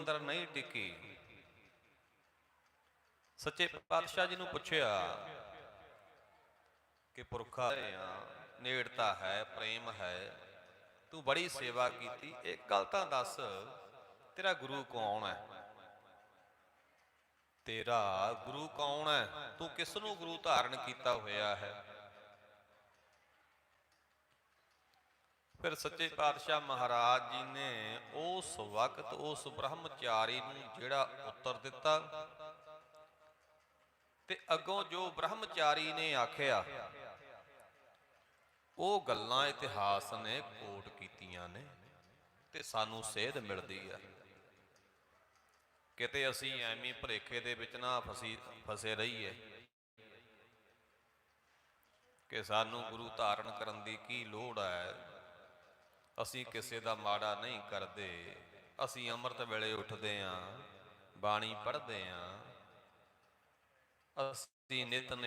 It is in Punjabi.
ਅੰਦਰ ਨਹੀਂ ਟਿਕੀ। ਸੱਚੇ ਪਾਤਸ਼ਾਹ ਜੀ ਨੂੰ ਪੁੱਛਿਆ ਕਿ ਪੁਰਖਾ ਨੇੜਤਾ ਹੈ, ਪ੍ਰੇਮ ਹੈ, ਤੂੰ ਬੜੀ ਸੇਵਾ ਕੀਤੀ ਇੱਕ ਗੱਲ ਤਾਂ ਦੱਸ, ਤੇਰਾ ਗੁਰੂ ਕੌਣ ਹੈ? ਤੇਰਾ ਗੁਰੂ ਕੌਣ ਹੈ? ਤੂੰ ਕਿਸ ਨੂੰ ਗੁਰੂ ਧਾਰਨ ਕੀਤਾ ਹੋਇਆ ਹੈ? ਫਿਰ ਸੱਚੇ ਪਾਤਸ਼ਾਹ ਮਹਾਰਾਜ ਜੀ ਨੇ ਉਸ ਵਕਤ ਉਸ ਬ੍ਰਹਮਚਾਰੀ ਨੂੰ ਜਿਹੜਾ ਉੱਤਰ ਦਿੱਤਾ ਤੇ ਅੱਗੋਂ ਜੋ ਬ੍ਰਹਮਚਾਰੀ ਨੇ ਆਖਿਆ, ਉਹ ਗੱਲਾਂ ਇਤਿਹਾਸ ਨੇ ਕੋਟ ਕੀਤੀਆਂ ਨੇ ਤੇ ਸਾਨੂੰ ਸੇਧ ਮਿਲਦੀ ਆ। ਕਿਤੇ ਅਸੀਂ ਐਵੇਂ ਭਰੇਖੇ ਦੇ ਵਿੱਚ ਨਾ ਫਸੀ, ਫਸੇ ਰਹੀਏ ਕਿ ਸਾਨੂੰ ਗੁਰੂ ਧਾਰਨ ਕਰਨ ਦੀ ਕੀ ਲੋੜ ਹੈ? ਅਸੀਂ ਕਿਸੇ ਦਾ ਮਾੜਾ ਨਹੀਂ ਕਰਦੇ। ਅਸੀਂ ਅੰਮ੍ਰਿਤ ਵੇਲੇ ਉੱਠਦੇ ਆਂ, ਬਾਣੀ ਪੜ੍ਹਦੇ ਆਂ। ਅਸੀਂ ਨਿਤਨੇਮ